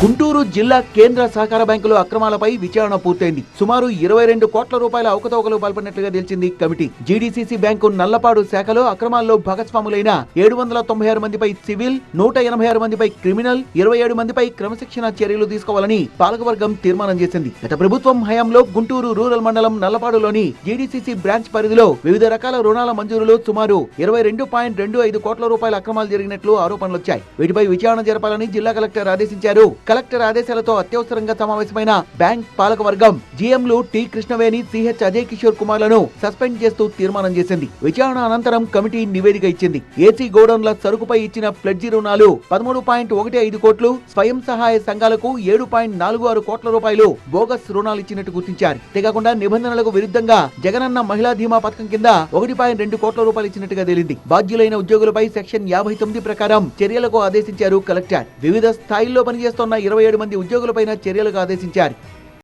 గుంటూరు జిల్లా కేంద్ర సహకార బ్యాంకులో అక్రమాలపై విచారణ పూర్తయింది. సుమారు ఇరవై రెండు కోట్ల రూపాయల అవకతవకలు పాల్పడినట్లుగా తెలిసింది కమిటీ. జీడీసీసీ బ్యాంకు నల్లపాడు శాఖలో అక్రమాల్లో భాగస్వాములైన ఏడు వందల తొంభై ఆరు మందిపై సివిల్ నూట ఎనభై ఆరు మందిపై క్రిమినల్ ఇరవై ఏడు మందిపై క్రమశిక్షణ చర్యలు తీసుకోవాలని పాలకవర్గం తీర్మానం చేసింది. గత ప్రభుత్వం హయాంలో గుంటూరు రూరల్ మండలం నల్లపాడులోని జీడీసీసీ బ్రాంచ్ పరిధిలో వివిధ రకాల రుణాల మంజూరులో సుమారు ఇరవై రెండు పాయింట్ రెండు ఐదు కోట్ల రూపాయల అక్రమాలు జరిగినట్లు ఆరోపణలు వచ్చాయి వీటిపై విచారణ జరపాలని జిల్లా కలెక్టర్ ఆదేశించారు. కలెక్టర్ ఆదేశాలతో అత్యవసరంగా సమావేశమైన బ్యాంక్ పాలక వర్గం జీఎంలు టి కృష్ణవేణి సిహెచ్ అజయ్ కిషోర్ కుమార్లను సస్పెండ్ చేస్తూ తీర్మానం చేసింది. విచారణ అనంతరం కమిటీ నివేదిక ఇచ్చింది. ఏసీ గోడౌన్ల సరుకుపై ఇచ్చిన ఫ్లెడ్జి రుణాలు పదమూడు పాయింట్ ఒకటి ఐదు కోట్లు స్వయం సహాయ సంఘాలకు ఏడు పాయింట్ నాలుగు ఆరు కోట్ల రూపాయలు బోగస్ రుణాలు ఇచ్చినట్టు గుర్తించారు. అంతేకాకుండా నిబంధనలకు విరుద్ధంగా జగనన్న మహిళా ధీమా పథకం కింద ఒకటి పాయింట్ రెండు కోట్ల రూపాయలు ఇచ్చినట్టుగా తేలింది. బాధ్యులైన ఉద్యోగులపై సెక్షన్ యాభై తొమ్మిది ప్రకారం చర్యలకు ఆదేశించారు కలెక్టర్. వివిధ స్థాయిల్లో పనిచేస్తున్న ఇరవై ఏడు మంది ఉద్యోగులపైన చర్యలకు ఆదేశించారు.